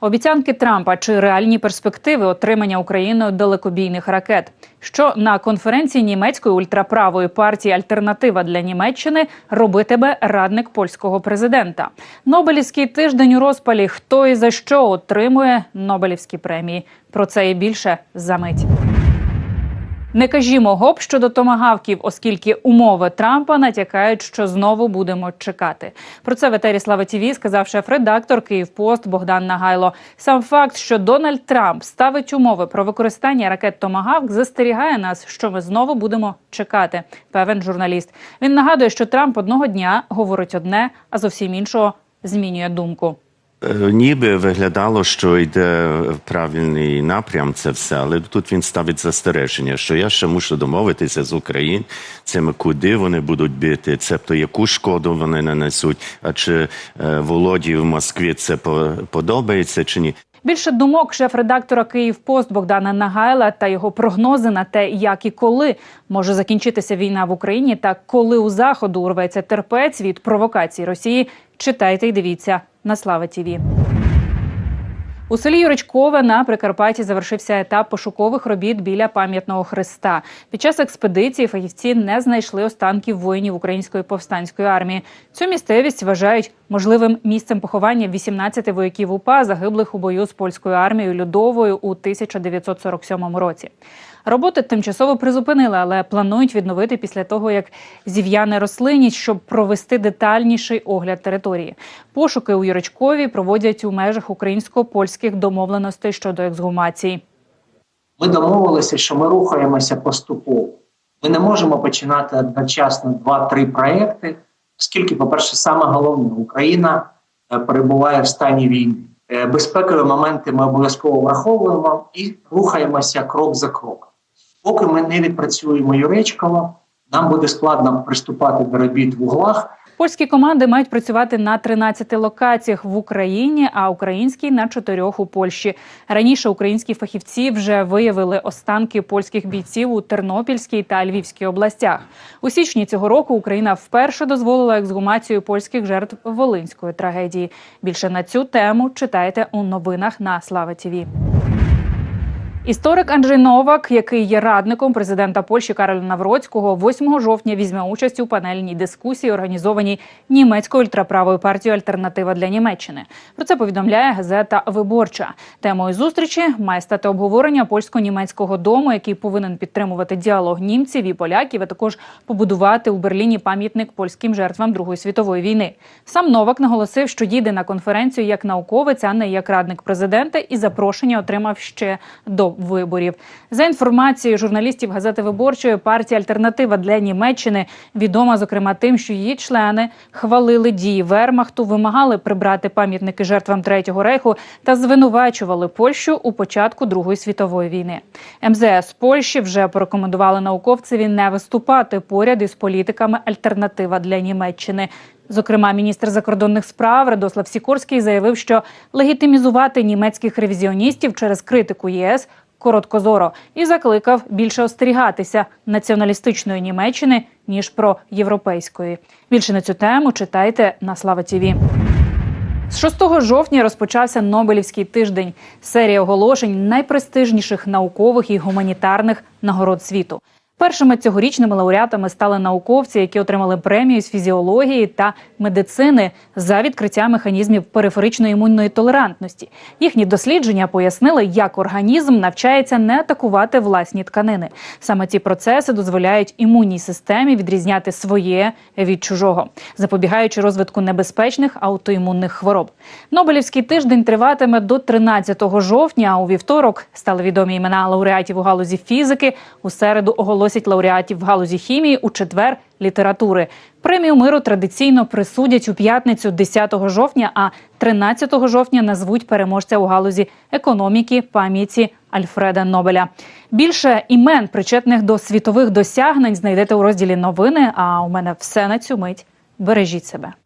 Обіцянки Трампа чи реальні перспективи отримання Україною далекобійних ракет, що на конференції німецької ультраправої партії Альтернатива для Німеччини робитиме радник польського президента. Нобелівський тиждень у розпалі. Хто і за що отримує Нобелівські премії? Про це і більше за мить. Не кажімо гоп щодо томагавків, оскільки умови Трампа натякають, що знову будемо чекати. Про це в етері Слава ТІВІ сказав шеф-редактор Київпост Богдан Нагайло. Сам факт, що Дональд Трамп ставить умови про використання ракет Томагавк, застерігає нас, що ми знову будемо чекати. Певен журналіст. Він нагадує, що Трамп одного дня говорить одне, а зовсім іншого змінює думку. Е, Ніби виглядало, що йде в правильний напрям це все, але тут він ставить застереження, що я ще мушу домовитися з українцями, куди вони будуть бити, цебто яку шкоду вони нанесуть, а чи е, Володі в Москві це по- подобається чи ні. Більше думок шеф-редактора Київпост Богдана Нагайла та його прогнози на те, як і коли може закінчитися війна в Україні, та коли у заходу урветься терпець від провокацій Росії. Читайте і дивіться на Слава Тіві. У селі Юричкове на Прикарпатті завершився етап пошукових робіт біля пам'ятного хреста. Під час експедиції фахівці не знайшли останків воїнів української повстанської армії. Цю місцевість вважають можливим місцем поховання 18 вояків УПА, загиблих у бою з польською армією Людовою у 1947 році. Роботи тимчасово призупинили, але планують відновити після того, як зів'яне рослинність, щоб провести детальніший огляд території. Пошуки у Юричкові проводять у межах українсько-польських домовленостей щодо ексгумації. Ми домовилися, що ми рухаємося поступово. Ми не можемо починати одночасно два-три проекти, оскільки, по-перше, саме головне, Україна е, перебуває в стані війни. Е, Безпекові моменти ми обов'язково враховуємо і рухаємося крок за кроком. Поки ми не відпрацюємо Юречкова, нам буде складно приступати до робіт в углах. Польські команди мають працювати на 13 локаціях в Україні, а українські на чотирьох у Польщі. Раніше українські фахівці вже виявили останки польських бійців у Тернопільській та Львівській областях. У січні цього року Україна вперше дозволила ексгумацію польських жертв волинської трагедії. Більше на цю тему читайте у новинах на Слава Тіві. Історик Анджей Новак, який є радником президента Польщі Кароля Навроцького, 8 жовтня візьме участь у панельній дискусії, організованій німецькою ультраправою партією Альтернатива для Німеччини. Про це повідомляє газета Виборча. Темою зустрічі має стати обговорення польсько-німецького дому, який повинен підтримувати діалог німців і поляків, а також побудувати у Берліні пам'ятник польським жертвам Другої світової війни. Сам Новак наголосив, що їде на конференцію як науковець, а не як радник президента, і запрошення отримав ще до виборів. За інформацією журналістів газети Виборчої, партія Альтернатива для Німеччини відома зокрема тим, що її члени хвалили дії Вермахту, вимагали прибрати пам'ятники жертвам Третього рейху та звинувачували Польщу у початку Другої світової війни. МЗС Польщі вже порекомендували науковцеві не виступати поряд із політиками Альтернатива для Німеччини. Зокрема, міністр закордонних справ Радослав Сікорський заявив, що легітимізувати німецьких ревізіоністів через критику ЄС короткозоро і закликав більше остерігатися націоналістичної Німеччини ніж про європейської. Більше на цю тему читайте на Слава Тіві. З 6 жовтня розпочався Нобелівський тиждень, серія оголошень найпрестижніших наукових і гуманітарних нагород світу. Першими цьогорічними лауреатами стали науковці, які отримали премію з фізіології та медицини за відкриття механізмів периферичної імунної толерантності. Їхні дослідження пояснили, як організм навчається не атакувати власні тканини. Саме ці процеси дозволяють імунній системі відрізняти своє від чужого, запобігаючи розвитку небезпечних аутоімунних хвороб. Нобелівський тиждень триватиме до 13 жовтня. А у вівторок стали відомі імена лауреатів у галузі фізики. У середу оголосять лауреатів в галузі хімії, у четвер літератури. Премію миру традиційно присудять у п'ятницю 10 жовтня, а 13 жовтня назвуть переможця у галузі економіки пам'яті Альфреда Нобеля. Більше імен, причетних до світових досягнень, знайдете у розділі новини. А у мене все на цю мить. Бережіть себе.